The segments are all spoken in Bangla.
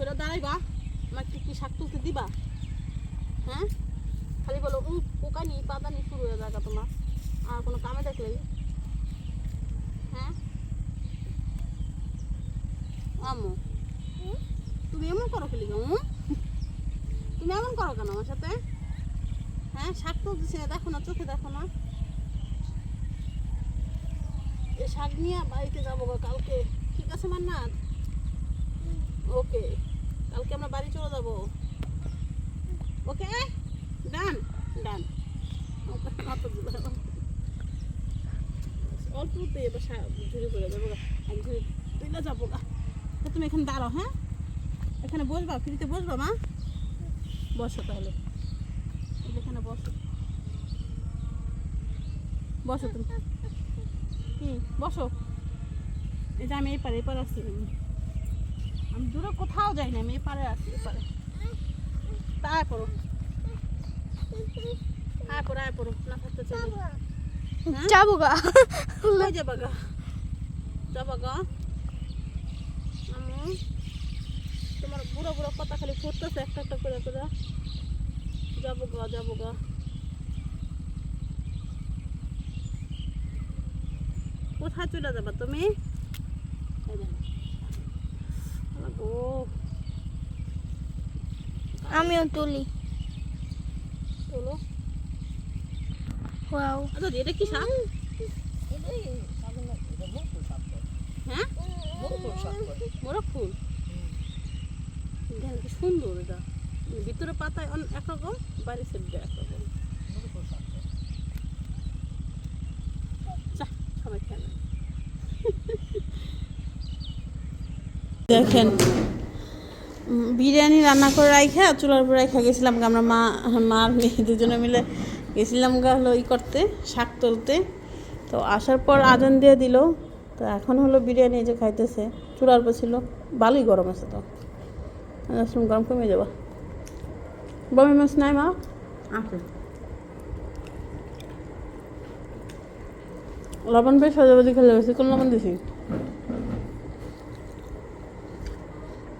সরে দাঁড়াইবা আমাকে কি শাক তুলতে দিবা? হ্যাঁ? খালি বলো নি পাতা নি শুরু হয়ে যাগা তোমার। আর কোনো কামে দেখলেই হ্যাঁ? আম্মু তুমি এমন করো খেলি তুমি এমন করো কেন আমার সাথে? হ্যাঁ শাক তুলতেছে দেখো না, চোখে দেখো না। এই শাক নিয়ে বাড়িতে যাব কালকে। ঠিক আছে, মান্নাত? ওকে, কালকে আমরা বাড়ি চলে যাব। ওকে, ডান ডান। অল্পতে এবার ঝুড়ি করে যাব। ঝুড়ি তুইলে যাব গা। তুমি এখানে দাঁড়াও হ্যাঁ? এখানে বসবা, ফ্রিতে বসবা, মা? বসো তাহলে। এখানে বসো। বসো তুমি। কি বসো। এই যে আমি এই পারে এই পারে আসছি। আমি আমি দূরে কোথাও যাই না আমি এই পারে আসছি এই পারে তাই পড়ো। আয় পড়ো আয় পড়ো না থাকতে চাই হ্যাঁ? যাব গা। কই যাবা গা। যাবা গা। তোমার বুড়ো বুড়ো কথা খালি ফুটতেছে একটা একটা করে করে যাব গা যাব গা। কোথায় চলে যাবা তুমি এই দেখো। আল্লাহ গো আমিও তুলি। ওয়াও। আচ্ছা এটা কি শাক হ্যাঁ? মোরগ ফুল। দেখেন কি সুন্দর এটা। ভিতরে পাতায় একরকম বাইরে সেটটা একরকম। সবাই খেলে দেখেন বিরিয়ানি রান্না করে রাইখা চুলার উপর রাইখা গেছিলাম গা। আমরা মা মার মেয়ে দুজনে মিলে গেছিলাম গা হলো ই করতে শাক তুলতে। তো আসার পর আজান দিয়ে দিল। তো এখন হলো বিরিয়ানি এই যে খাইতেছে। চুলার উপর ছিল ভালোই গরম আছে তো। গরম কমে যাবা। বমি মাছ নাই মা? আছে। লবণ বেশ সজাবাজি খেলে বেশি কোন লবণ দিছি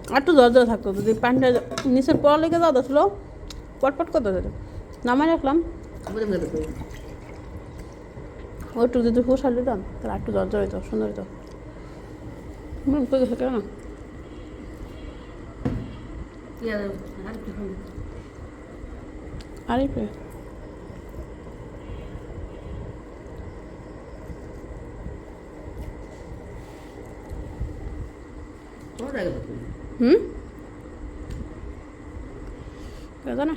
আর একটু জল থাকতো যদি পানিটা নিচের পড়া লেগে যাওয়া ছিল, পটপট করতে যেত নামাই রাখলাম। ওইটু যদি হুসার দিতাম, তাহলে একটু জল হইতো, সুন্দর হইতো। কেন আরে পে হুম? না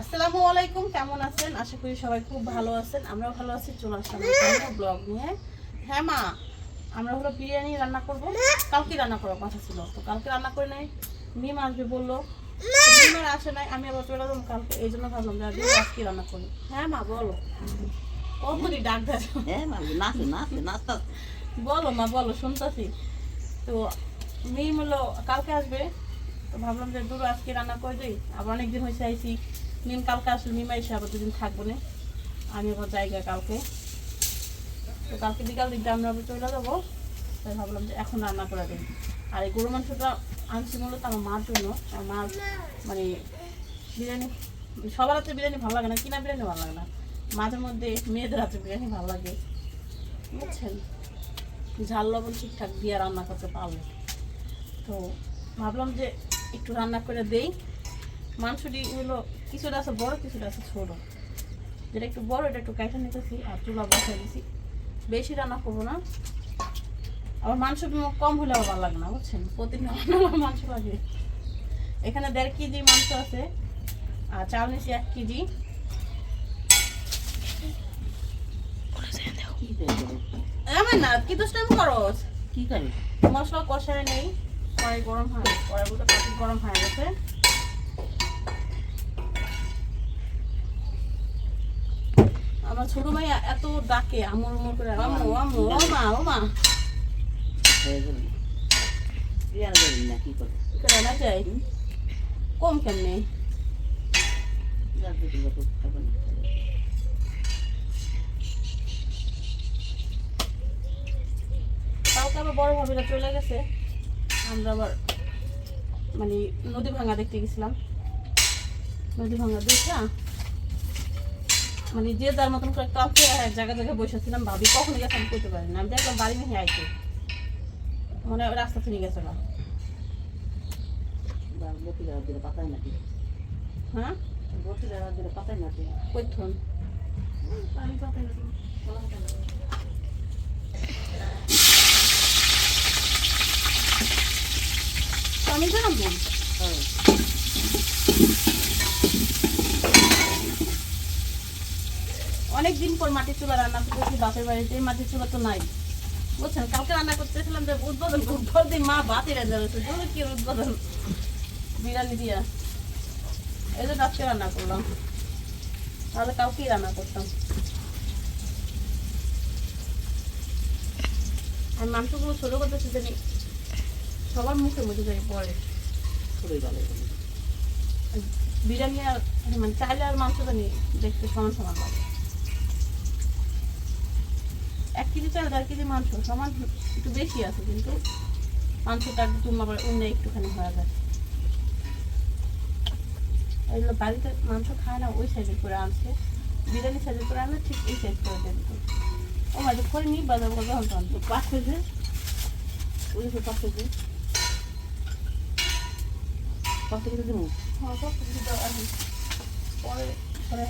আসসালামু আলাইকুম কেমন আছেন? আশা করি সবাই খুব ভালো আছেন। আমরাও ভালো আছি চলে আসলাম ব্লগ নিয়ে। হ্যাঁ মা আমরা হলো বিরিয়ানি রান্না করব। কালকে রান্না করার কথা ছিল তো কালকে রান্না করে নাই। মিম আসবে বলল মিমার আসে নাই আমি আবার চলে কালকে এই জন্য ভাবলাম যে আজকে আজকে রান্না করি। হ্যাঁ মা বলো। ডাক দেয়। বলো মা বলো শুনতেছি। তো মিম হলো কালকে আসবে? তো ভাবলাম যে দুটো আজকে রান্না করে দিই। আবার অনেকদিন হয়েছে আইসি। মিম কালকে আসলে, মিম এসে আবার দুদিন থাকব না। আমি আবার জায়গা কালকে। তো কালকে বিকাল দিকটা আমরা আবার চলে যাব। তাই ভাবলাম যে, এখন রান্না করে দিই। আর এই গরু মাংসটা আনছি মূলত আমার মার জন্য। আমার মার মানে বিরিয়ানি, সবার হাতে বিরিয়ানি ভালো লাগে না, কিনা বিরিয়ানি ভালো লাগে না। মাঝে মধ্যে মেয়েদের হাতে বিরিয়ানি ভালো লাগে। বুঝছেন? ঝাল লবণ ঠিকঠাক দিয়ে রান্না করতে পারব তো ভাবলাম যে একটু রান্না করে দেই। মাংসটি হলো কিছুটা আছে বড় কিছুটা আছে ছোট। যেটা একটু বড় এটা একটু কাইটা নিতেছি আর চুলা বসাই দিছি। বেশি রান্না করব না। আবার মাংস কম হলে আবার ভালো লাগে না বুঝছেন? প্রতিদিন রান্না মাংস লাগে। এখানে দেড় কেজি মাংস আছে আর চাল নিছি এক কেজি। আমার না কি দুষ্টামি করস কি করে? মশলা কষায় নেই। কড়াই গরম হয় কড়াই বলতে পাতি গরম হয়ে গেছে। আমার ছোট ভাই এত ডাকে, আমর আমর করে আমু আমু, ও মা ও মা। কম কেমনে? না কাউকে আবার বড় ভাবিরা চলে গেছে। আমরা আবার মানে নদী ভাঙা দেখতে গেছিলাম। নদী ভাঙা দেখা মানে যে যার মতন করে কাউকে জায়গা জায়গায় বসেছিলাম ভাবি কখন গেছে আমি করতে পারি না আমি দেখলাম বাড়ি নিয়ে আইতে মনে হয় রাস্তা থেকে গেছে না নাকি হ্যাঁ? পাতাই নাকি কইথন পানি পাতাই নাকি তো আমি জানাব। হ্যাঁ অনেক দিন পর মাটির চুলা রান্না করতেছি, বাপের বাড়িতে মাটির চুলা তো নাই। বুঝছেন, কালকে রান্না করতেছিলাম যে উদ্বোধন উদ্বোধন মা বাতি করছে বলো কি উদ্বোধন? বিরিয়ানি দিয়া। এই জন্য আজকে রান্না করলাম। তাহলে কাউকেই রান্না করতাম। আর মাংসগুলো ছোট করতেছি, জানি সবার মুখের মধ্যে যাই খুবই ভালো বিরিয়ানি আর মানে চাইলে আর মাংস জানি দেখতে সমান সমান লাগে। এক কেজি চাল দেড় কেজি মাংস সমান একটু বেশি আছে কিন্তু মাংসটা একটু আবার অন্য একটুখানি হয়ে যায়। এগুলো বাড়িতে মাংস খায় না ওই সাইজের করে আনছে। বিরিয়ানি সাইজের করে আনলে ঠিক এই সাইজ করে দেবে ও মাঝে করে নিই বাজার বাজার হতো আনতো পাঁচ কেজি? উনিশশো পাঁচ কেজি। দেবো হ্যাঁ কিছু দাও আমি পরে পরে।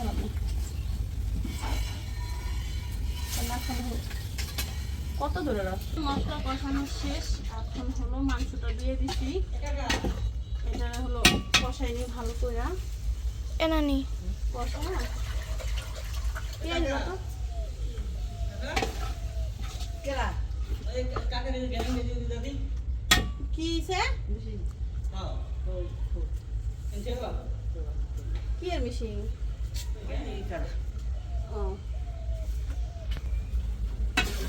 কত দূরে রাখছো মশলা কষানো শেষ এখন হলো মাংসটা দিয়ে দিছি। এটা হলো কষাই নিয়ে ভালো করে এনা নি? কষা পেঁয়াজ বাটা কেরা কি সে কি এর মিশিং ও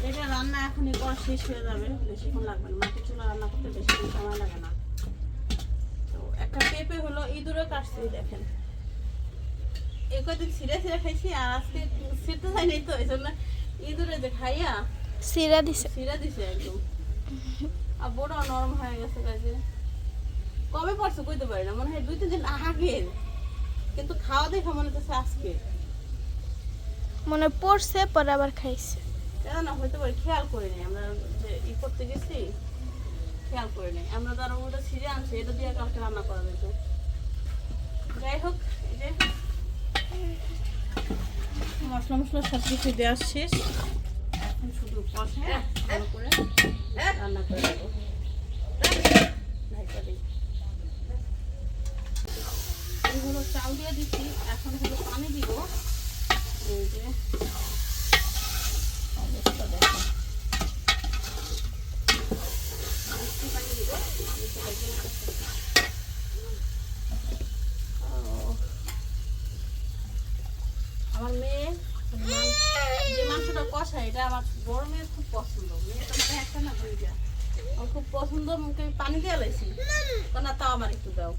এটা রান্না এখনই করা শেষ হয়ে যাবে। বেশিক্ষণ লাগবে না। মাটির চুলা রান্না করতে বেশিক্ষণ সময় লাগে না। তো একটা পেঁপে হলো ইঁদুরে কাটছে দেখেন। এই কদিন ছিঁড়ে ছিঁড়ে খাইছি আর আজকে ছিঁড়তে যায়নি তো এই জন্য ইঁদুরে যে খাইয়া সিরা দিছে। ছিঁড়ে দিছে একদম। আর বড় নরম হয়ে গেছে কাজে কবে পড়ছে কইতে পারি না মনে হয় দুই তিন দিন আগের কিন্তু খাওয়া দেখে মনে হচ্ছে আজকে। মনে পড়ছে পরে আবার খাইছে। না পারে খেয়াল করি নাই। আমরা যে ই করতে গেছি, খেয়াল করি নাই। আমরা তো ওটা ছিঁড়ে আনছি, এটা দিয়ে কালকে রান্না করা যেত যাই হোক, এই যে। মশলা মশলা সব কিছু দেওয়া শেষ। এখন শুধু কষে ভালো করে রান্না করে দেবো হলো চাল দিয়ে দিচ্ছি। এখন হলো পানি দিব। এই যে অবস্থা দেখো একটু পানি দিব নিচে লাগবে না। ও। আমার মেয়ে মাংস- যে মাংসটা কষা এটা আমার বড় মেয়ের খুব পছন্দ। মেয়েটা মানে একটা না দুইটা। আমার খুব পছন্দ, মুখে পানি দিয়ে লাইছি তো তাও আমার একটু দাও।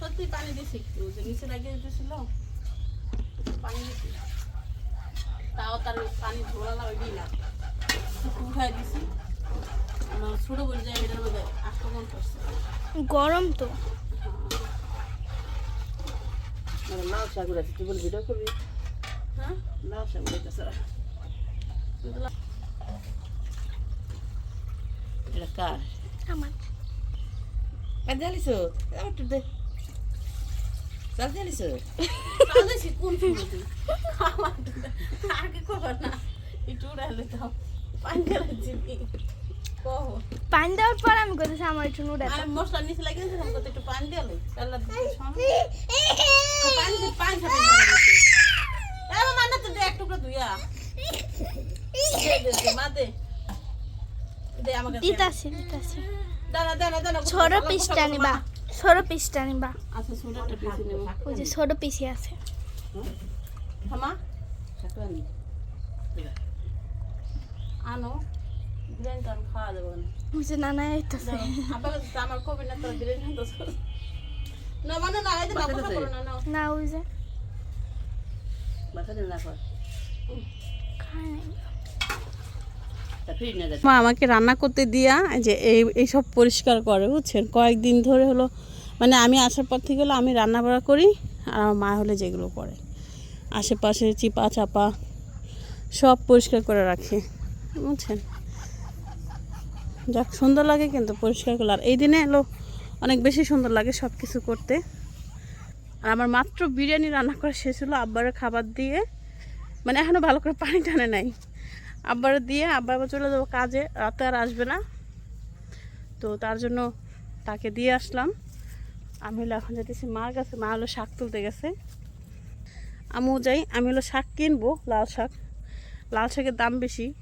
সত্যি পানি দিছি একটু, যে নিচে লাগিয়ে একটু পানি দিছি। তাও তার পানি না ওই না। উঠাই দিছি। আমার বলে যায় এটার মধ্যে গরম তো। লাল শাক উড়াচ্ছি তুই বলে ভিডিও করবি? হ্যাঁ? লাল শাক উড়াইতেছে। এটা কার? আমার। কার জানিস আমার তো দে। চাল জানিস কোন আমার আগে কবার না। একটু দাও পানি গেলাচ্ছি কহ পানি দেওয়ার পর আমি কইতেছি আমার একটু নুডা আর মশলা নিচে লাগিয়ে দিয়েছিলাম কত একটু পানি দিয়ে লই। তাহলে পানি দিয়ে পানি খাবে এবার মানে তো দে এক টুকরো ধুইয়া। দে দে দে মা দে। দে আমাকে দে। দিতাছি দিতাছি। দাঁড়া দাঁড়া দাঁড়া ছোট পিসটা নিবা ছোট পিসটা নিবা। আচ্ছা ছোট পিস নেব ওই যে ছোট পিসি আছে। থামা শাকটা আনি আনো বিরিয়ানি তো আর খাওয়া যাবে না আবার আমার কবি না তোর না মানে না এই না কথা বলো না না না ওই যে না না মা আমাকে রান্না করতে দিয়া? যে এই এইসব পরিষ্কার করে বুঝছেন? কয়েকদিন ধরে হলো মানে আমি আসার পর থেকে হলো আমি রান্না বাড়া করি আর আমার মা হলে যেগুলো করে। আশেপাশে চিপা চাপা সব পরিষ্কার করে রাখে বুঝছেন? যাক, সুন্দর লাগে কিন্তু পরিষ্কার করলে। আর এই দিনে এলো, অনেক বেশি সুন্দর লাগে সব কিছু করতে। আর আমার মাত্র বিরিয়ানি রান্না করা শেষ হলো, আব্বারের খাবার দিয়ে। মানে এখনও ভালো করে পানি টানে নাই। আব্বার দিয়ে, আব্বা আবার চলে যাব কাজে, রাতে আর আসবে না। তো তার জন্য তাকে দিয়ে আসলাম। আমি হলো এখন যেতেছি মার কাছে, মা হলো শাক তুলতে গেছে। আমিও যাই, আমি হলো শাক কিনবো, লাল শাক। লাল শাকের দাম বেশি।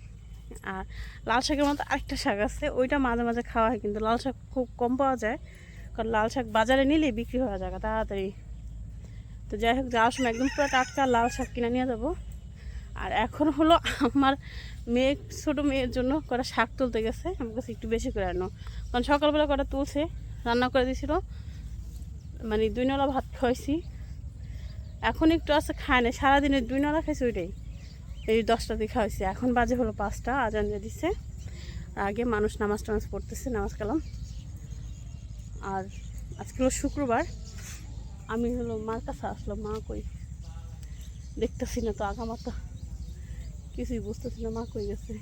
আর লাল শাকের মতো আরেকটা শাক আছে, ওইটা মাঝে মাঝে খাওয়া হয়, কিন্তু লাল শাক খুব কম পাওয়া যায়, কারণ লাল শাক বাজারে নিলেই বিক্রি হওয়া যায়, তাড়াতাড়ি। তো যাই হোক, যাওয়ার সময় একদম পুরো টাটকা লাল শাক কিনে নিয়ে যাব। আর এখন হলো আমার মেয়ে, ছোটো মেয়ের জন্য কটা শাক তুলতে গেছে, আমার কাছে একটু বেশি করে আনো। কারণ সকালবেলা কটা তুলছে, রান্না করে দিয়েছিল মানে দুই নলা ভাত খাওয়াইছি। এখন একটু আছে, খায় না সারাদিনে দুই নলা খাইছে ওইটাই। এই দশটা দেখা হয়েছে। এখন বাজে হলো পাঁচটা, আজান দিয়ে দিচ্ছে আগে মানুষ নামাজ টামাজ পড়তেছে, নামাজ কালাম। আর আজকে হলো শুক্রবার। আমি হলো মার কাছে আসলো মা কই? দেখতেছি না তো আগামাতা কিছুই বুঝতেছি না, মা কই গেছে?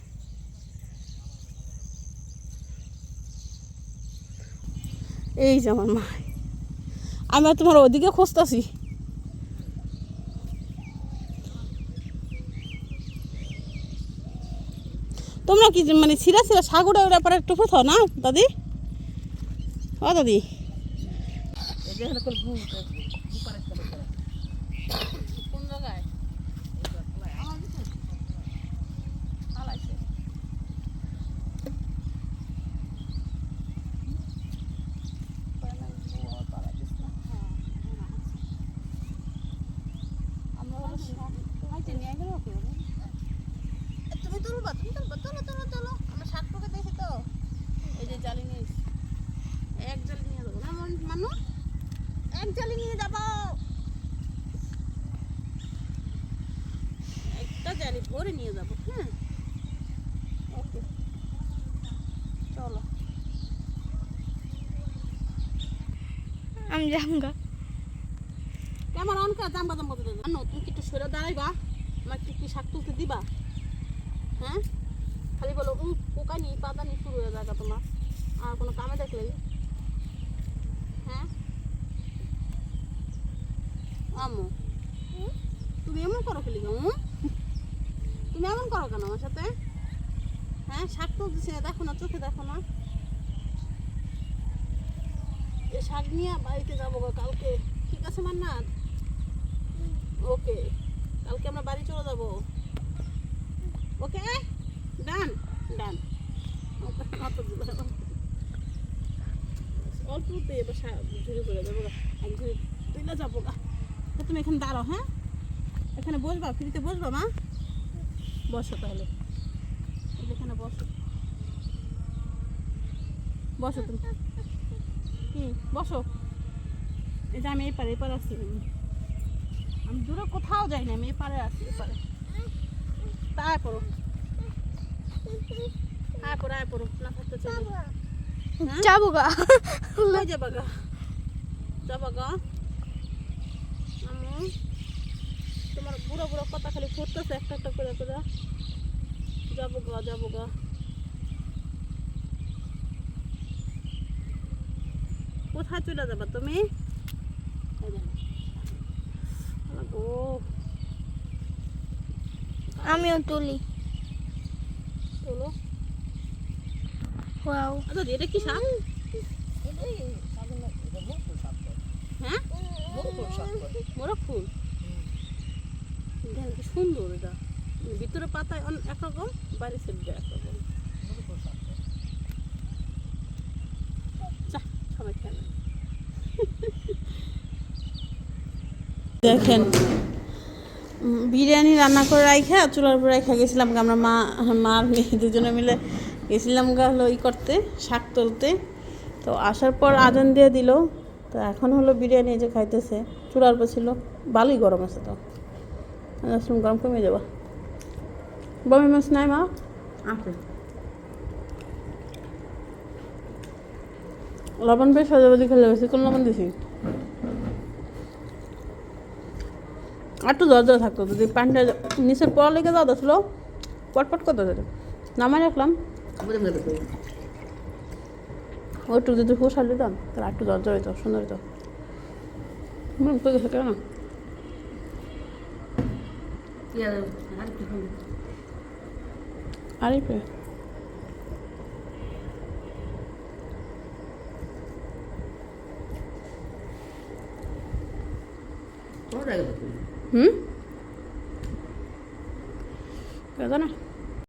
এই যে আমার মা। আমি তোমার ওদিকে খুঁজতেছি তোমরা কি মানে সিরা সিরা সাগুড়া ওরা পরে একটু কোথাও না দাদি? ও দাদি এই যে হলো করে ঘুম কোন জায়গায় তুমি তুলবা তুমি তুলবা তোলো তোলো তোলো আমরা শাক টুকে দিয়েছি তো এই যে জালি নিয়ে এসেছি। এক জালি নিয়ে যাব না মন- মানু এক জালি নিয়ে যাব। একটা জালি ভরে নিয়ে যাব হ্যাঁ? ওকে। চলো। আমি যাব। ক্যামেরা অন কর বাদাম বদলে জানো তুমি কি একটু সরে দাঁড়াইবা? আমার একটু কি শাক তুলতে দিবা? হ্যাঁ? খালি বলো উম পোকা নি পাতা নি শুরু হয়ে যাবে তোমার। আর কোনো কামে দেখলে হ্যাঁ আমু। তুমি এমন করো খেলি উম? তুমি এমন করো কেন আমার সাথে? হ্যাঁ শাক তুলতেছি না, দেখো না, চোখে দেখো না। এই শাক নিয়ে বাড়িতে যাব কালকে। ঠিক আছে মান্নাত ওকে, কালকে আমরা বাড়ি চলে যাব। ওকে, ডান ডান। অল্পতে এবার ঝুড়ি করে দেবো গা। এক ঝুড়ি তুইলে যাব গা। তা তুমি এখানে দাঁড়াও হ্যাঁ? এখানে বসবা ফ্রিতে বসবা মা? বসো তাহলে। এখানে বসো। বসো তুমি। কি বসো। এই যে আমি এই পারে এই পারে আসছি। আমি দূরে কোথাও যাই না আমি এপারে আছি এপারে তা আয় পড়ো। আয় পড়ো আয় পড়ো। না থাকতে চাই হ্যাঁ? যাব গা। যাবা গা? যাবা গা আম্মু তোমার বুড়ো বুড়ো কথা খালি ফুটতেছে একটা একটা করে করে। যাব গা যাব গা। কোথায় চলে যাবা তুমি? ও। আমিও তুলি। চলো ওয়াও। আচ্ছা এটা কি শাক হ্যাঁ? মোরগ ফুল দেখেন কি সুন্দর এটা। ভিতরে পাতায় একরকম একরকম। দেখেন বিরিয়ানি রান্না করে রাইখা, চুলার উপর রাইখা গেছিলাম গা, আমরা মা মার মেয়ে দুজনে মিলে গেছিলাম গা হলো ই করতে, শাক তুলতে। তো আসার পর আজান দিয়ে দিল। তো এখন হলো বিরিয়ানি যে খাইতেছে, চুলার উপর ছিল, ভালোই গরম আছে তো। আচ্ছা, রসুন গরম কমে যাবা। বমি মাছ নাই মা? লবণ পেয়ে সাজাবাজি খেলে বেশি। কোন লবণ দিছি? একটু দরজা থাকতো যদি পানিটা নিচের পড়া লেগে দাদা ছিল পটপট করতে দেবে নামাই রাখলাম। ওইটুকু যদি হুশ হারিয়ে দিতাম তাহলে আর একটু দরজা হইতো সুন্দর হইতো। কেন পেঁয়াজ আর কি হবে? আরে পে তোর লাগে তো হুম কেন না?